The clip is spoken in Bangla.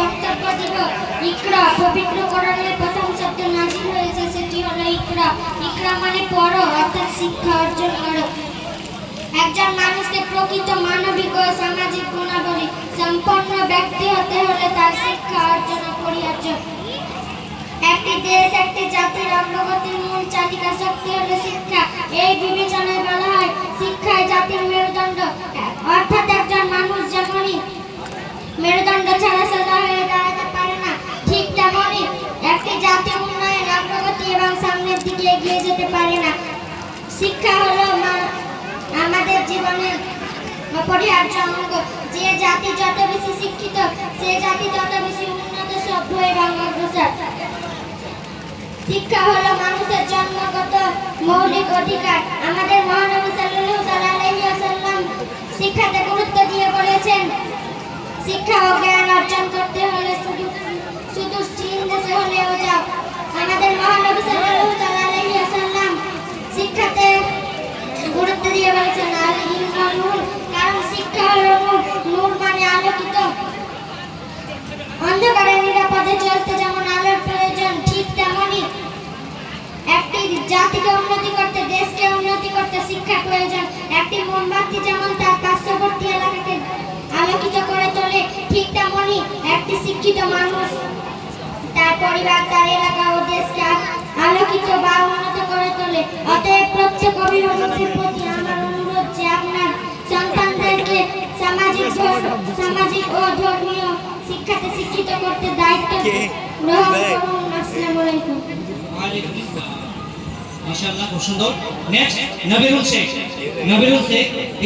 বক্তব্য দিব। ইকরা পবিত্র কোরআনের প্রথম শব্দ নাজিল হয়েছে, সেটি হলো ইকরা। ইকরা মানে পড়ো, অর্থাৎ শিক্ষা অর্জন করো। একজন মানুষকে প্রকৃত মানবিক ও সামাজিক গুণাবলী, সম্পন্ন ব্যক্তি হতে হলে তার শিক্ষা অর্জন অপরিহার্য একটি দেশ, একটি জাতির অগ্রগতির মূল চালিকা শক্তি হলো শিক্ষা। দিকে এগিয়ে যেতে পারে না। শিক্ষা হলো আমাদের জীবনের অপরিহার্য অঙ্গ। যে জাতি যত বেশি শিক্ষিত, সে জাতি তত বেশি উন্নত সভ্য এবং অগ্রসর। শিক্ষা হলো মানুষের জন্মগত মৌলিক অধিকার। আমাদের মহানবী সাল্লাল্লাহু আলাইহি ওয়াসাল্লাম শিক্ষাতে গুরুত্ব দিয়ে বলেছেন, শিক্ষা ও জ্ঞান শিক্ষিত মানুষ তার পরিবার তার এলাকা ও দেশকে আলোকিত বা উন্নত করে তোলে। অতএব প্রত্যেক অভিভাবকের প্রতি আমার অনুরোধ যে আপনার সন্তানদেরকে সামাজিক সামাজিক ও ধর্মীয় শিক্ষাতে শিক্ষিত করতে দায়িত্ব গ্রহণ করুন। আসসালামু আলাইকুম। মাশাআল্লাহ খুব সুন্দর। নেক্সট নবিরুল শেখ নবিরুল শেখ